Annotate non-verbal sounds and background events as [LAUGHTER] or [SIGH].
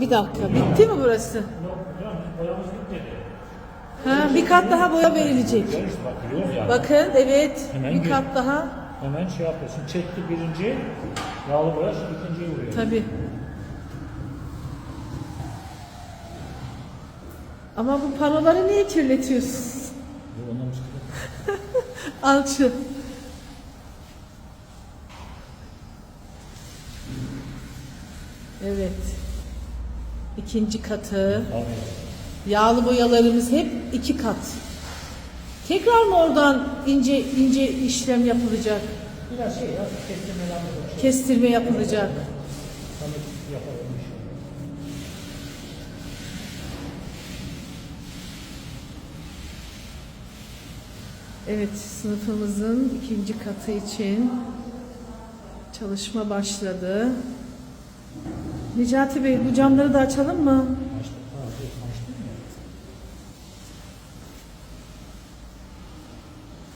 Bir dakika. Bitti mi burası? Ha, bir kat daha boya verilecek. Bakın evet. Hemen bir kat daha. Hemen şey yapıyorsun. Çekti birinci. Yağlı boya ikinciyi vuruyor. Tabii. Ama bu panoları niye kirletiyorsun? [LAUGHS] Alçı. Evet. İkinci katı. Yağlı boyalarımız hep iki kat. Tekrar mı oradan ince ince işlem yapılacak? Biraz şey ya. Kestirme yapılacak. Yapalım bir şey. Evet, sınıfımızın ikinci katı için çalışma başladı. Necati Bey, bu camları da açalım mı?